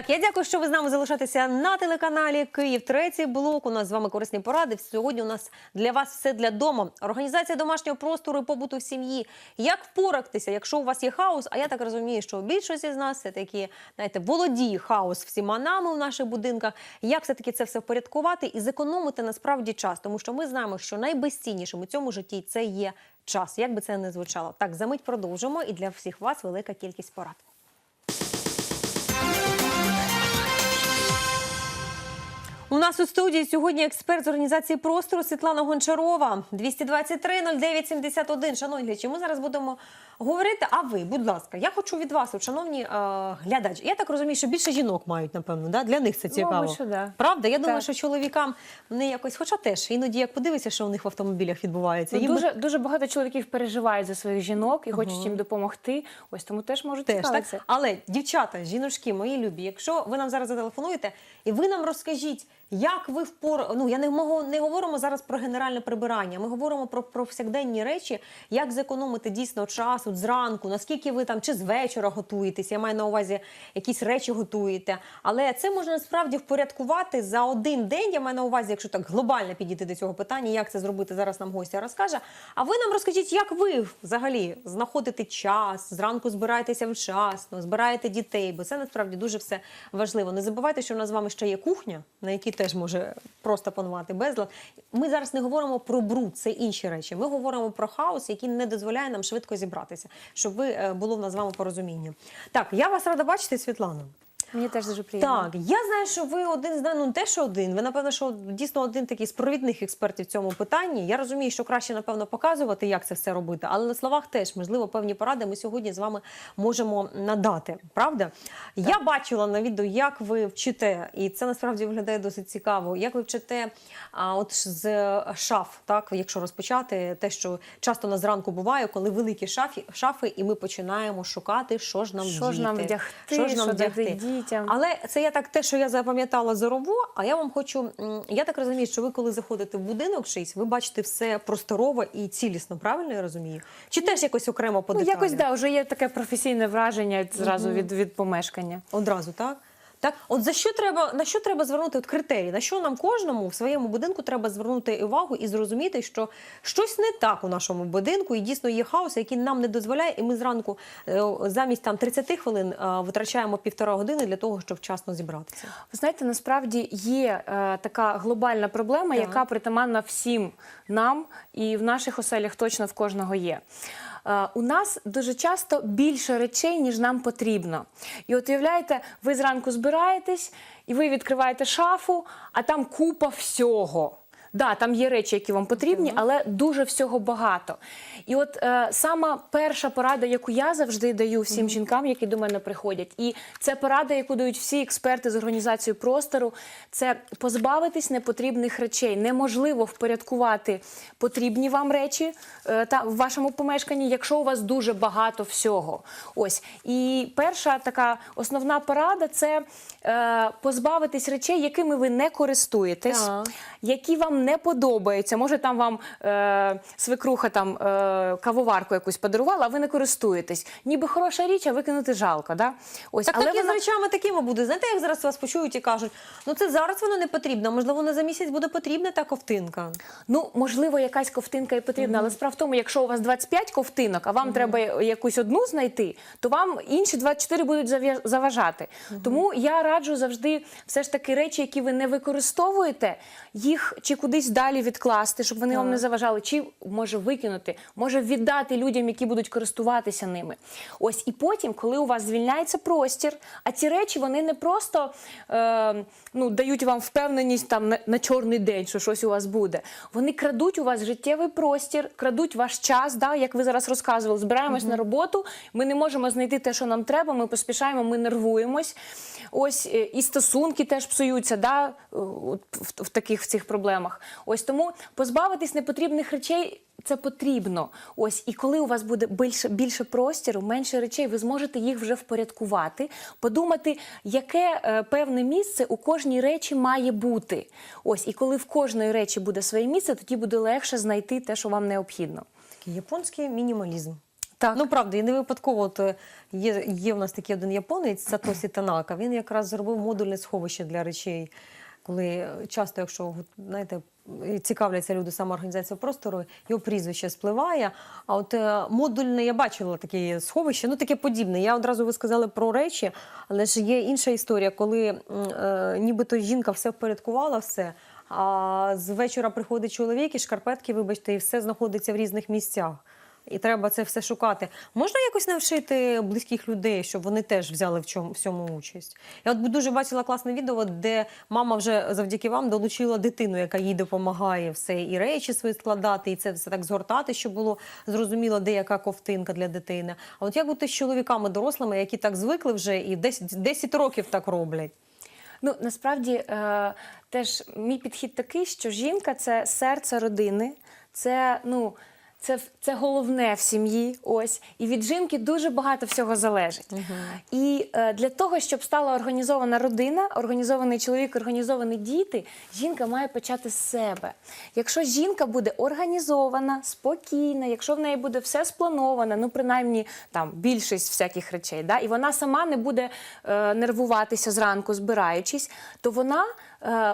Так, я дякую, що ви з нами залишаєтеся на телеканалі Київ. Третій блок. У нас з вами корисні поради. Сьогодні у нас для вас все для дому. Організація домашнього простору і побуту в сім'ї. Як впоратися, якщо у вас є хаос? А я так розумію, що більшість з нас все таки знаєте, володіє хаос всіма нами у наших будинках. Як все таки це все впорядкувати і зекономити насправді час, тому що ми знаємо, що найбезціннішим у цьому житті це є час. Як би це не звучало. Так, за мить продовжимо. І для всіх вас велика кількість порад. Нас у студії сьогодні експерт з організації простору Світлана Гончарова. 223 09 71. Шановні глядачі, ми зараз будемо говорити. А ви, будь ласка, я хочу від вас, шановні е, глядачі. Я так розумію, що більше жінок мають, напевно, да? для них це цікаво. Мабуть, що да. Правда? Я думаю, Так. що чоловікам не якось, хоча теж іноді як подивишся, що у них в автомобілях відбувається. Ну, їм дуже, дуже багато чоловіків переживають за своїх жінок і хочуть їм допомогти. Ось тому теж можуть Теж так. цікавитися. Але дівчата, жіночки, мої любі, якщо ви нам зараз зателефонуєте, і ви нам розкажіть, як ви впор... Ну я не можу не говоримо зараз про генеральне прибирання. Ми говоримо про повсякденні речі, як зекономити дійсно час от зранку, наскільки ви там чи з вечора готуєтесь. Я маю на увазі якісь речі готуєте. Але це можна насправді впорядкувати за один день. Я маю на увазі, якщо так глобально підійти до цього питання, як це зробити зараз. Нам гостя розкаже. А ви нам розкажіть, як ви взагалі знаходите час, зранку збираєтеся вчасно, збираєте дітей, бо це насправді дуже все важливо. Не забувайте, що в нас з вами ще є кухня, на якій теж може просто панувати безлад. Ми зараз не говоримо про бруд, це інші речі. Ми говоримо про хаос, який не дозволяє нам швидко зібратися, щоб ви е, було в нас з вами порозуміння. Так, я вас рада бачити, Світлана. Мені теж дуже приємно. Так, я знаю, що ви один з ну не те, що один. Ви напевно, що дійсно один такий з провідних експертів в цьому питанні. Я розумію, що краще напевно показувати, як це все робити, але на словах теж можливо певні поради ми сьогодні з вами можемо надати. Правда? Я бачила на відео, як ви вчите, і це насправді виглядає досить цікаво. Як ви вчите а, от з шаф, так якщо розпочати те, що часто на зранку буває, коли великі шафи, шафи, і ми починаємо шукати, що ж нам Що ж нам вдягти, що ж нам вдягти. Дітям. Але це я так те, що я запам'ятала зорово. А я вам хочу. Я так розумію, що ви, коли заходите в будинок чийсь, ви бачите все просторово і цілісно, правильно я розумію? Чи теж якось окремо по Ну, деталях? якось да, вже є таке професійне враження зразу від, від помешкання. Одразу, так? Так, от за що треба на що треба звернути от критерії? На що нам кожному в своєму будинку треба звернути увагу і зрозуміти, що щось не так у нашому будинку, і дійсно є хаос, який нам не дозволяє, і ми зранку е, замість там 30 хвилин е, витрачаємо півтора години для того, щоб вчасно зібратися. Ви знаєте, насправді є е, така глобальна проблема, Так. яка притаманна всім нам, і в наших оселях точно в кожного є. Е, у нас дуже часто більше речей, ніж нам потрібно. І от уявляєте, ви зранку збираєтесь, і ви відкриваєте шафу, а там купа всього. Да, там є речі, які вам потрібні, але дуже всього багато. І от е, сама перша порада, яку я завжди даю всім жінкам, які до мене приходять, і це порада, яку дають всі експерти з організацією простору, це позбавитись непотрібних речей. Неможливо впорядкувати потрібні вам речі е, та в вашому помешканні, якщо у вас дуже багато всього. Ось і перша така основна порада це е, позбавитись речей, якими ви не користуєтесь які вам не подобаються. Може, там вам е, свекруха там е, кавоварку якусь подарувала, а ви не користуєтесь. Ніби хороша річ, а викинути жалко. Да? Ось, Так, але так і з речами такими буде. Знаєте, як зараз вас почують і кажуть, ну це зараз воно не потрібно, можливо, не за місяць буде потрібна та ковтинка. Ну, можливо, якась ковтинка і потрібна, але справа в тому, якщо у вас 25 ковтинок, а вам треба якусь одну знайти, то вам інші 24 будуть заважати. Тому я раджу завжди все ж таки речі, які ви не використовуєте, їх чи кудись далі відкласти, щоб вони вам не заважали, чи може викинути, може віддати людям, які будуть користуватися ними. Ось і потім, коли у вас звільняється простір, а ці речі вони не просто е, ну, дають вам впевненість там на, на чорний день, що щось у вас буде. Вони крадуть у вас життєвий простір, крадуть ваш час, да, як ви зараз розказували, збираємось на роботу, ми не можемо знайти те, що нам треба, ми поспішаємо, ми нервуємось. Ось е, і стосунки теж псуються, да, е, от в, в таких в цих проблемах. Ось тому позбавитись непотрібних речей. Це потрібно. Ось, і коли у вас буде більше, більше простіру, менше речей, ви зможете їх вже впорядкувати, подумати, яке е, певне місце у кожній речі має бути. Ось, і коли в кожної речі буде своє місце, тоді буде легше знайти те, що вам необхідно. Такий японський мінімалізм. Так. Ну правда, і не випадково от, е, є, є в нас такий один японець Сатосі Танака. Він якраз зробив модульне сховище для речей. Коли часто, якщо знаєте, цікавляться люди саме організацією простору, його прізвище спливає. А от е, модульне я бачила таке сховище, ну таке подібне. Я одразу ви сказали про речі, але ж є інша історія, коли е, нібито жінка все впорядкувала, все. А з вечора приходить чоловік і шкарпетки, вибачте, і все знаходиться в різних місцях. І треба це все шукати. Можна якось навчити близьких людей, щоб вони теж взяли в чому всьому участь? Я от дуже бачила класне відео, де мама вже завдяки вам долучила дитину, яка їй допомагає все і речі свої складати, і це все так згортати, щоб було зрозуміло, де яка ковтинка для дитини. А от як бути з чоловіками дорослими, які так звикли вже і 10, 10 років так роблять? Ну насправді е, теж мій підхід такий, що жінка це серце родини, це ну. Це, це головне в сім'ї, ось і від жінки дуже багато всього залежить. І е, для того, щоб стала організована родина, організований чоловік, організовані діти, жінка має почати з себе. Якщо жінка буде організована, спокійна, якщо в неї буде все сплановано, ну принаймні там більшість всяких речей, да, і вона сама не буде е, нервуватися зранку, збираючись, то вона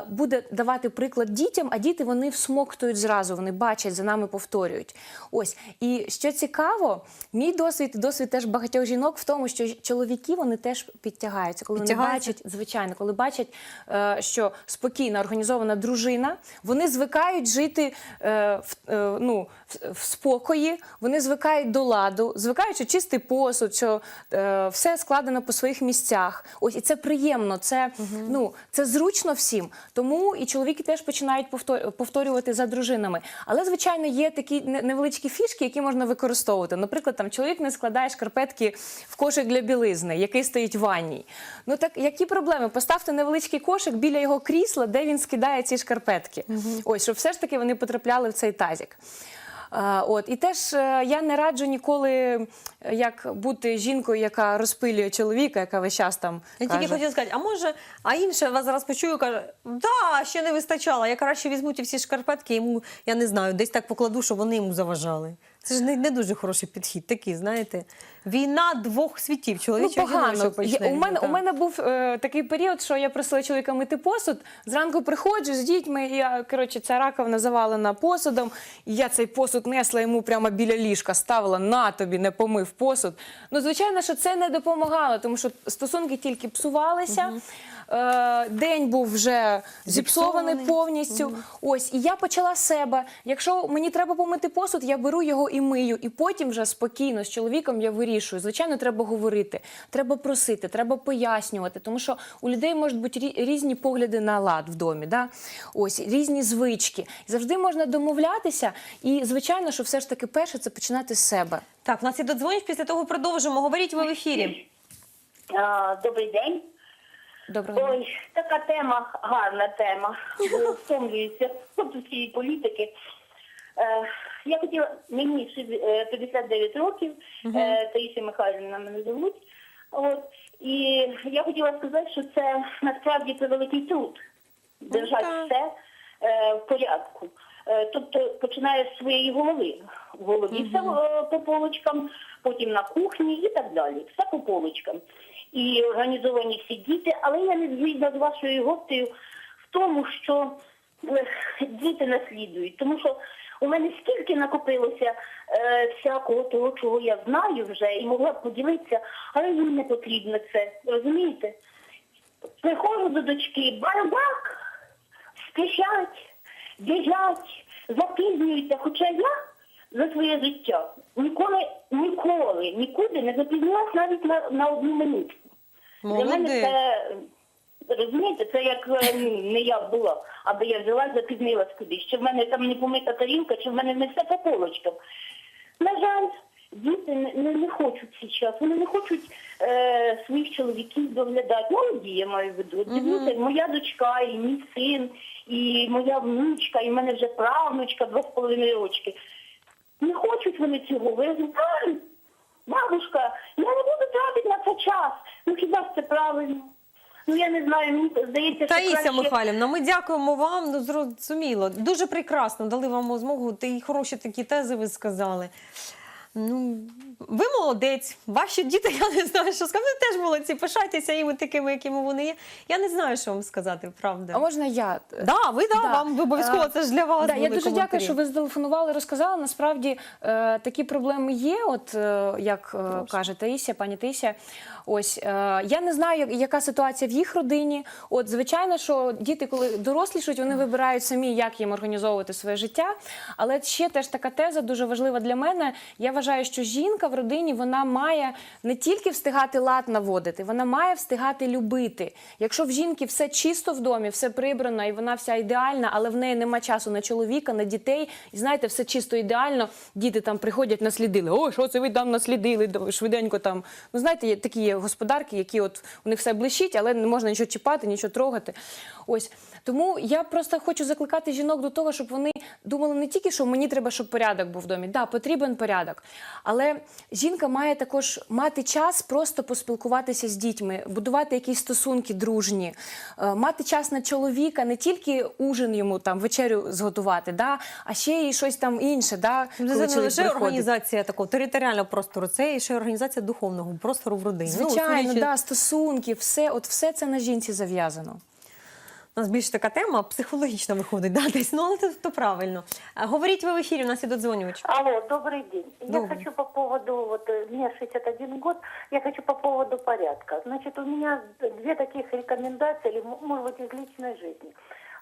буде давати приклад дітям, а діти вони всмоктують зразу, вони бачать, за нами повторюють. Ось. І що цікаво, мій досвід і досвід теж багатьох жінок в тому, що чоловіки вони теж підтягаються, коли вони бачать, звичайно, коли бачать, е, що спокійна організована дружина, вони звикають жити е, в, е, ну, в, спокої, вони звикають до ладу, звикають, що чистий посуд, що е, все складено по своїх місцях. Ось і це приємно, це, ну, це зручно всім. Тому і чоловіки теж починають повтор- повторювати за дружинами. Але, звичайно, є такі невеличкі фішки, які можна використовувати. Наприклад, там чоловік не складає шкарпетки в кошик для білизни, який стоїть в ванній. Ну так які проблеми? Поставте невеличкий кошик біля його крісла, де він скидає ці шкарпетки. Ось, щоб все ж таки вони потрапляли в цей тазик. А, от і теж е, я не раджу ніколи е, як бути жінкою, яка розпилює чоловіка, яка весь час там Я каже, тільки хотіла сказати, а може, а інше вас зараз почую, каже, да, ще не вистачало. Я краще візьму ті всі шкарпетки, йому, я не знаю, десь так покладу, щоб вони йому заважали. Це ж не, не дуже хороший підхід, такий, знаєте. Війна двох світів, Ну, чоловічого і погано. Я- у, мене, так. у мене був е, такий період, що я просила чоловіка мити посуд. Зранку приходжу з дітьми, і я, коротше, ця раковина завалена посудом. І я цей посуд несла йому прямо біля ліжка, ставила на тобі, не помив посуд. Ну, звичайно, що це не допомагало, тому що стосунки тільки псувалися. Е, день був вже зіпсований Зіпсований. повністю. Ось, і я почала з себе. Якщо мені треба помити посуд, я беру його і мию, і потім вже спокійно з чоловіком я вирішую. Звичайно, треба говорити, треба просити, треба пояснювати, тому що у людей можуть бути різні погляди на лад в домі, да? ось різні звички. Завжди можна домовлятися, і звичайно, що все ж таки перше це починати з себе. Так, в нас є додзвонюч, після того продовжимо. Говоріть ви в ефірі. Добрий день. Доброго дня. Ой, така тема, гарна тема. Втомлююся від усієї політики. Е, я хотіла, мені е, 59 років, е, Таїсія Михайлівна мене звуть. От, і я хотіла сказати, що це насправді це великий труд. Держати так. все е, в порядку. Е, тобто починає з своєї голови. В голові все е, по полочкам, потім на кухні і так далі. Все по полочкам. І організовані всі діти, але я не згідна з вашою гостею в тому, що е, діти наслідують. Тому що у мене стільки накопилося е, всякого того, чого я знаю вже і могла б поділитися, але їм не потрібно це. Розумієте? Приходжу до дочки, бардак, спішать, біжать, запізнюються. Хоча я за своє життя ніколи, ніколи, нікуди не запізнилась навіть на, на одну минуту. Для мене це, розумієте, це як е, не я була, аби я взяла, запізнилась кудись. Чи в мене там не помита тарілка, чи в мене не все по полочкам. На жаль, діти не, не, не хочуть зараз, вони не хочуть е, своїх чоловіків доглядати. Молоді, я маю в виду. Дивлюся, моя дочка, і мій син, і моя внучка, і в мене вже правнучка, два з половиною рочки. Не хочуть вони цього. Ви знаєте, бабушка, я не буду тратити на це час. Ну хіба ж це правильно? Ну я не знаю, мені здається, що Таїся краще... Михайлівна, ми дякуємо вам. Ну, зрозуміло. Дуже прекрасно дали вам змогу. Та й хороші такі тези ви сказали. Ну, ви молодець. Ваші діти, я не знаю, що сказати. Ви теж молодці. Пишайтеся їми такими, якими вони є. Я не знаю, що вам сказати, правда. А можна я? Да, ви да, Да. вам обов'язково Е, це ж для вас. Да, я дуже коментарі. дякую, що ви зателефонували, розказали. Насправді е, такі проблеми є. От е, як е, каже Таїся, пані Таїся. Ось е, я не знаю, яка ситуація в їх родині. От звичайно, що діти, коли дорослішують, вони вибирають самі, як їм організовувати своє життя. Але ще теж така теза дуже важлива для мене. Я вважаю, що жінка в родині вона має не тільки встигати лад наводити, вона має встигати любити. Якщо в жінки все чисто в домі, все прибрано і вона вся ідеальна, але в неї нема часу на чоловіка, на дітей, і знаєте, все чисто ідеально. Діти там приходять, наслідили. О, що це ви там наслідили? Швиденько там. Ну знаєте, є такі є господарки, які от у них все блищить, але не можна нічого чіпати, нічого трогати. Ось тому я просто хочу закликати жінок до того, щоб вони думали не тільки, що мені треба, щоб порядок був в домі. Да, потрібен порядок. Але жінка має також мати час просто поспілкуватися з дітьми, будувати якісь стосунки дружні, е, мати час на чоловіка, не тільки ужин йому там вечерю зготувати, да, а ще і щось там інше. Да, Це не лише приходить. організація такого територіального простору, це і ще організація духовного простору в родині. Ну, Звичайно, судячи- да, стосунки, все, от все це на жінці зав'язано. У нас більш така тема психологічна виходить, да, десь, ну але це то правильно. А, Говоріть ви в ефірі, у нас є додзвонювач. Алло, добрый день. Я Добрый. хочу по поводу, вот э, мне 61 год, я хочу по поводу порядка. Значит, у меня две таких рекомендации, или, м- может быть, из личной жизни.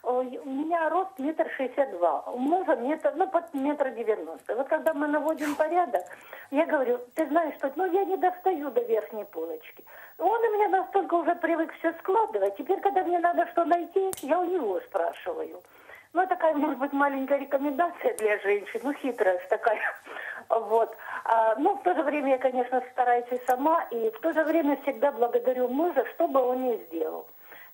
У меня рост метр шестьдесят два, у мужа метр, ну, под метр девяносто. Вот когда мы наводим порядок, я говорю, ты знаешь, что ну, я не достаю до верхней полочки. Он у меня настолько уже привык все складывать, теперь, когда мне надо что найти, я у него спрашиваю. Ну, такая, может быть, маленькая рекомендация для женщин, ну, хитрость такая. Вот. А, ну, в то же время я, конечно, стараюсь и сама, и в то же время всегда благодарю мужа, что бы он ни сделал.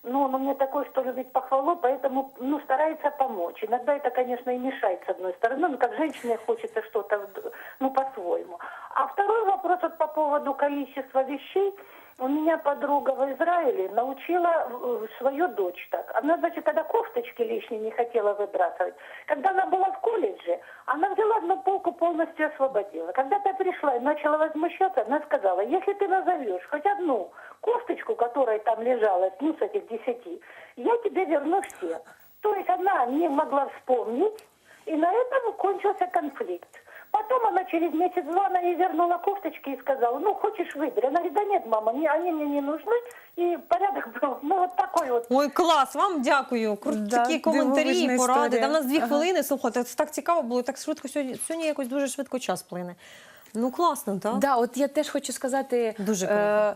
Ну, он у меня такой, что любит похвалу, поэтому, ну, старается помочь. Иногда это, конечно, и мешает, с одной стороны, но как женщине хочется что-то, ну, по-своему. А второй вопрос вот по поводу количества вещей. У меня подруга в Израиле научила э, свою дочь так. Она, значит, когда кофточки лишние не хотела выбрасывать. Когда она была в колледже, она взяла одну полку полностью освободила. Когда ты пришла и начала возмущаться, она сказала, если ты назовешь хоть одну кофточку, которая там лежала, ну, с этих десяти, я тебе верну все. То есть она не могла вспомнить, и на этом кончился конфликт. Потом она через месяц-два, она ей вернула кофточки и сказала, ну, хочешь выбери. Она говорит, да нет, мама, мне, они мне не нужны. И порядок был, ну, вот такой вот. Ой, клас, вам дякую. Кру- Да, Такі коментарі, дивовижна поради. історія. Там у нас дві Ага. хвилини. Слухайте, це так цікаво було, так швидко сьогодні. Сьогодні якось дуже швидко час плине. Ну класно, так? Да, от я теж хочу сказати Дуже е,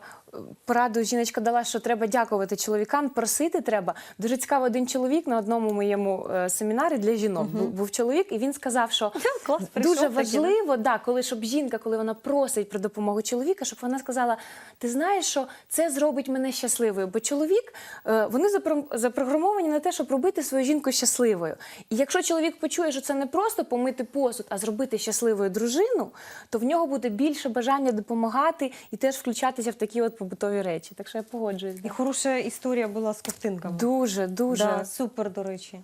пораду. Жіночка дала, що треба дякувати чоловікам, просити треба. Дуже цікаво, один чоловік на одному моєму е, семінарі для жінок був, був чоловік, і він сказав, що Клас, прийшов дуже важливо, да, коли щоб жінка, коли вона просить про допомогу чоловіка, щоб вона сказала: ти знаєш, що це зробить мене щасливою. Бо чоловік е, вони запро- запрограмовані на те, щоб робити свою жінку щасливою. І якщо чоловік почує, що це не просто помити посуд, а зробити щасливою дружину, то в нього буде більше бажання допомагати і теж включатися в такі от побутові речі. Так що я погоджуюсь. І хороша історія була з ковтинками. Дуже, дуже. Да, супер, до речі.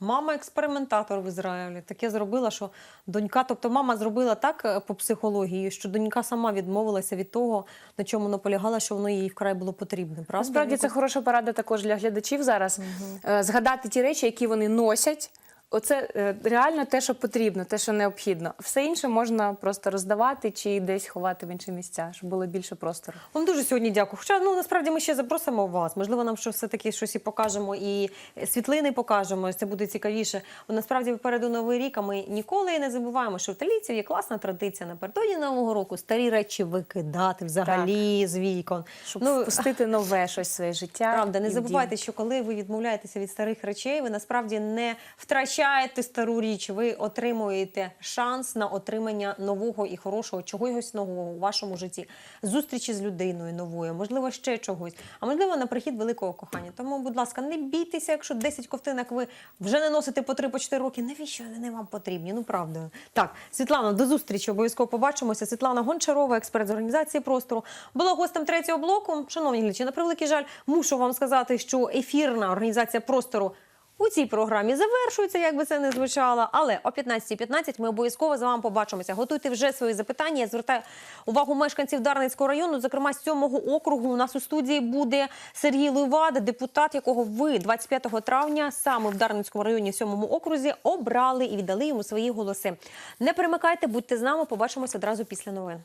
Мама експериментатор в Ізраїлі таке зробила, що донька, тобто мама зробила так е, по психології, що донька сама відмовилася від того, на чому наполягала, що воно їй вкрай було потрібне. Правда? Насправді це хороша порада також для глядачів зараз. Е, Згадати ті речі, які вони носять. Оце е, реально те, що потрібно, те, що необхідно. Все інше можна просто роздавати чи десь ховати в інші місця, щоб було більше простору. Вам дуже сьогодні дякую. Хоча ну насправді ми ще запросимо вас. Можливо, нам що все таки щось і покажемо, і світлини покажемо. Це буде цікавіше. Бо насправді попереду новий рік. А ми ніколи не забуваємо, що в італійців є класна традиція напередодні нового року старі речі викидати взагалі з вікон. Щоб Ну, впустити нове щось в своє життя. Правда, не забувайте, що коли ви відмовляєтеся від старих речей, ви насправді не втрачаєте стару річ. Ви отримуєте шанс на отримання нового і хорошого, чогось нового у вашому житті, зустрічі з людиною новою, можливо, ще чогось, а можливо, на прихід великого кохання. Тому, будь ласка, не бійтеся, якщо 10 ковтинок ви вже не носите по 3-4 роки. Навіщо вони вам потрібні? Ну правда. Так, Світлана, до зустрічі. Обов'язково побачимося. Світлана Гончарова, експерт з організації простору, була гостем третього блоку. Шановні глядачі, на превеликий жаль, мушу вам сказати, що ефірна організація простору у цій програмі завершується, як би це не звучало. Але о 15.15 ми обов'язково з вами побачимося. Готуйте вже свої запитання. Я звертаю увагу мешканців Дарницького району, зокрема з 7 округу. У нас у студії буде Сергій Левада, депутат, якого ви 25 травня саме в Дарницькому районі, в 7 окрузі, обрали і віддали йому свої голоси. Не перемикайте, будьте з нами. Побачимося одразу після новин.